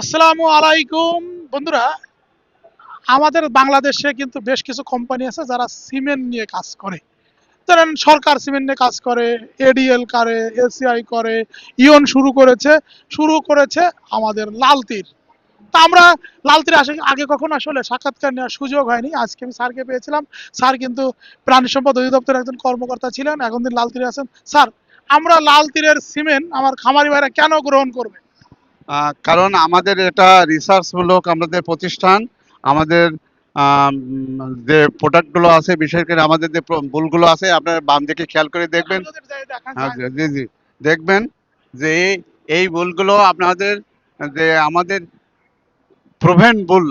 আসসালামু আলাইকুম। বন্ধুরা, আমাদের বাংলাদেশে কিন্তু বেশ কিছু কোম্পানি আছে যারা সিমেন্ট নিয়ে কাজ করে। ধরেন সরকার সিমেন্ট নিয়ে কাজ করে এডিএল করে এসিআই করে ইয়ন শুরু করেছে। শুরু করেছে আমাদের লালতির তা আমরা লালতির আসে আগে কখনো আসলে সাক্ষাৎকার নেওয়ার সুযোগ হয়নি। আজকে আমি স্যারকে পেয়েছিলাম। স্যার কিন্তু প্রাণী সম্পদ অধিদপ্তরের একজন কর্মকর্তা ছিলেন। এখন দিন লালতিরে আছেন। স্যার, আমরা লাল লালতিরের সিমেন্ট আমার খামারি ভাইরা কেন গ্রহণ করবে? কারণ আমাদের এটা রিসার্চমূলক আমাদের প্রতিষ্ঠান আমাদের আম, যে প্রোডাক্টগুলো আছে বিশেষ করে আমাদের যে ভুলগুলো আছে আপনার বাম দিকে খেয়াল করে দেখবেন। হ্যাঁ, জি জি দেখবেন যে এই- এই ভুলগুলো আপনাদের যে আমাদের প্রভেন ভুল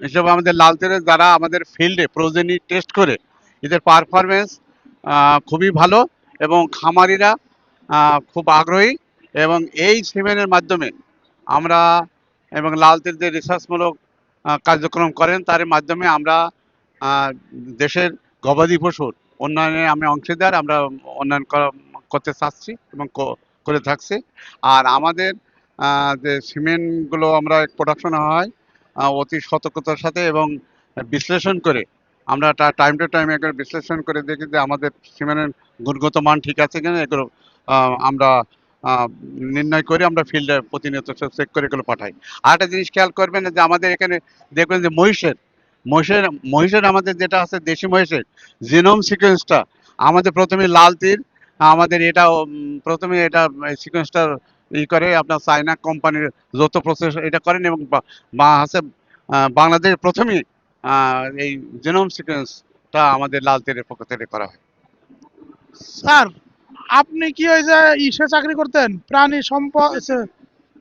এসব আমাদের লালতেরের যারা আমাদের ফিল্ডে প্রোজেনি টেস্ট করে এদের পারফরমেন্স খুবই ভালো এবং খামারিরা খুব আগ্রহী এবং এই সিমেন্টের মাধ্যমে আমরা এবং লাল তেল যে রিসার্চমূলক কার্যক্রম করেন, তার মাধ্যমে আমরা দেশের গবাদি পশুর উন্নয়নে আমি অংশীদার, আমরা উন্নয়ন করতে চাচ্ছি এবং করে থাকছি। আর আমাদের যে সিমেন্টগুলো আমরা প্রোডাকশন হয় অতি সতর্কতার সাথে এবং বিশ্লেষণ করে, আমরা টাইম টু টাইম এগুলো বিশ্লেষণ করে দেখি যে আমাদের সিমেন্টের গুণগত মান ঠিক আছে কিনা, এগুলো আমরা নির্ণয় করে আমরা ফিল্ডে প্রতিনিয়ত চেক করে এগুলো পাঠাই। আর একটা জিনিস খেয়াল করবেন যে আমাদের এখানে দেখবেন যে মহিষের মহিষের মহিষের আমাদের যেটা আছে দেশি মহিষের জিনোম সিকোয়েন্সটা আমাদের প্রথমে লাল তীর আমাদের এটা প্রথমে এটা সিকোয়েন্সটা ই করে আপনার চায়না কোম্পানির যৌথ প্রসেস এটা করেন এবং আছে বাংলাদেশ প্রথমে এই জিনোম সিকোয়েন্সটা আমাদের লাল তীরের পক্ষ থেকে করা হয়। স্যার আপনি কি ওই যে ইসে চাকরি করতেন? প্রাণী সম্পদ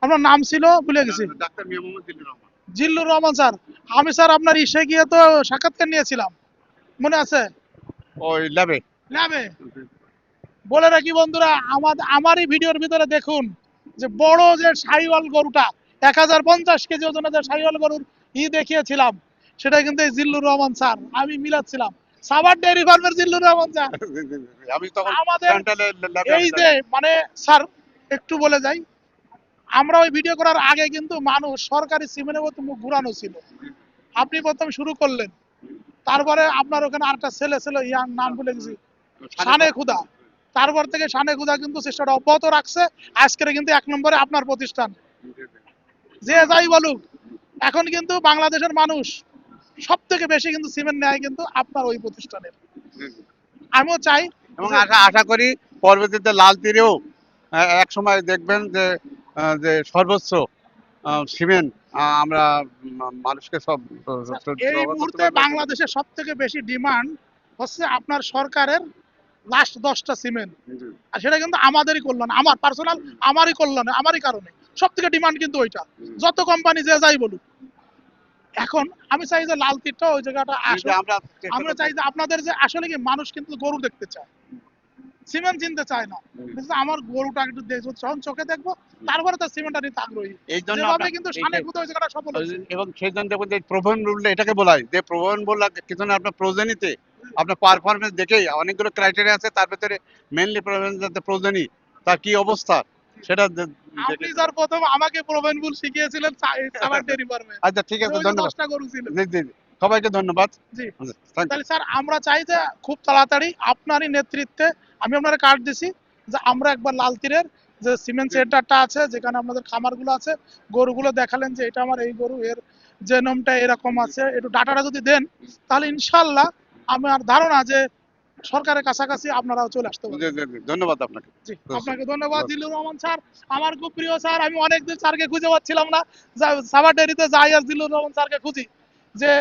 আপনার নাম ছিল ভুলে গেছি। জিল্লুর রহমান। জিল্লুর রহমান স্যার আমি স্যার আপনার ইসে গিয়ে তো সাক্ষাৎকার নিয়েছিলাম। মনে আছে? ওই ল্যাবে। ল্যাবে। বলে রাখি বন্ধুরা আমাদের আমারই ভিডিওর ভিতরে দেখুন যে বড় যে সাইওয়াল গরুটা এক হাজার পঞ্চাশ কেজি ওজনের যে সাইওয়াল গরুর ই দেখিয়েছিলাম সেটা কিন্তু এই জিল্লুর রহমান স্যার আমি মিলাচ্ছিলাম। সাবার ডেয়ারি ফার্মের জিল্লুর রহমান স্যার। আমি তখন আমাদের এই যে মানে স্যার একটু বলে যাই। আমরা ওই ভিডিও করার আগে কিন্তু মানুষ সরকারি সিমেন্টের মতো মুখ ঘুরানো ছিল। আপনি প্রথম শুরু করলেন। তারপরে আপনার ওখানে আরেকটা ছেলে ছিল ইয়ার নাম ভুলে গেছি। সানে খুদা। তারপর থেকে সানে খুদা কিন্তু চেষ্টাটা অব্যাহত রাখছে। আজকের কিন্তু এক নম্বরে আপনার প্রতিষ্ঠান। যে যাই বলুক এখন কিন্তু বাংলাদেশের মানুষ সব থেকে বেশি কিন্তু সিমেন্ট নেয় কিন্তু আপনার ওই প্রতিষ্ঠানের। আমিও চাই এবং আশা আশা করি পরবর্তীতে লাল তীরেও এক সময় দেখবেন যে যে সর্বোচ্চ সিমেন্ট আমরা মানুষকে সব এই মুহূর্তে বাংলাদেশের সব থেকে বেশি ডিমান্ড হচ্ছে আপনার সরকারের লাস্ট দশটা সিমেন্ট। আর সেটা কিন্তু আমাদেরই কল্যাণ আমার পার্সোনাল আমারই কল্যাণে আমারই কারণে। সব থেকে ডিমান্ড কিন্তু ওইটা। যত কোম্পানি যে যাই বলুক এখন আমি চাই যে লাল তীরটা ওই জায়গাটা আসলে আমরা চাই যে আপনাদের যে আসলে কি মানুষ কিন্তু গরু দেখতে চায়। সিমেন্ট চিনতে চায় না। আমার গরুটা একটু দেখব চোখে দেখব তারপরে তার সিমেন্টটা নিতে আগ্রহী। এই জন্য কিন্তু জায়গাটা সফল এবং সেই জন্য যে প্রবন রুল এটাকে বলা হয় যে প্রবন বললা কিছু না আপনার প্রয়োজনীতে আপনার পারফরমেন্স দেখেই অনেকগুলো ক্রাইটেরিয়া আছে তার ভিতরে মেনলি প্রয়োজনী তার কি অবস্থা? সেটা আপনি স্যার প্রথম আমাকে প্রবেনবুল শিখিয়েছিলেন সাবার ডেরি ফার্মে আচ্ছা ঠিক আছে ধন্যবাদ। জি জি। সবাইকে ধন্যবাদ। জি। তাহলে স্যার আমরা চাই যে খুব তাড়াতাড়ি আপনারই নেতৃত্বে আমি আপনার কার্ড দিছি যে আমরা একবার লাল তীরের যে সিমেন্ট সেন্টারটা আছে যেখানে আপনাদের খামারগুলো আছে গরুগুলো দেখালেন যে এটা আমার এই গরু এর জেনমটা এরকম আছে। একটু ডাটাটা যদি দেন তাহলে ইনশাল্লাহ আমার ধারণা যে সরকারের কাছাকাছি আপনারাও চলে আসতে। ধন্যবাদ আপনাকে। জি আপনাকে ধন্যবাদ দিলুর রহমান স্যার। আমার খুব প্রিয় স্যার আমি অনেকদিন স্যারকে খুঁজে পাচ্ছিলাম না। সাভার ডেরিতে যাই আর দিলুর রহমান স্যারকে খুঁজি। যে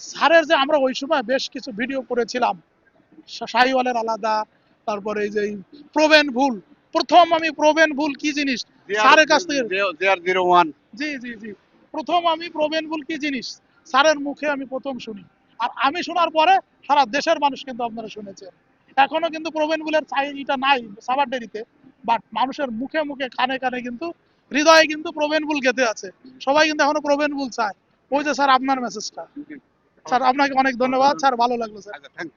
স্যারের যে আমরা ওই সময় বেশ কিছু ভিডিও করেছিলাম। শাহিওয়ালের আলাদা তারপরে এই যে প্রবেন ভুল। প্রথম আমি প্রবেন ভুল কি জিনিস? স্যারের কাছ থেকে জি জি জি। প্রথম আমি প্রবেন ভুল কি জিনিস? স্যারের মুখে আমি প্রথম শুনি। আর আমি শোনার পরে সারা দেশের মানুষ কিন্তু আপনারা শুনেছেন। এখনও কিন্তু প্রবীণগুলের চাহিদাটা নাই সাবার ডেরিতে বাট মানুষের মুখে মুখে কানে কানে কিন্তু হৃদয়ে কিন্তু প্রবেন ভুল গেতে আছে। সবাই কিন্তু এখনও প্রবেন ভুল চায়। ওই যে স্যার আপনার মেসেজটা স্যার আপনাকে অনেক ধন্যবাদ। স্যার ভালো লাগল স্যার। আচ্ছা থ্যাংক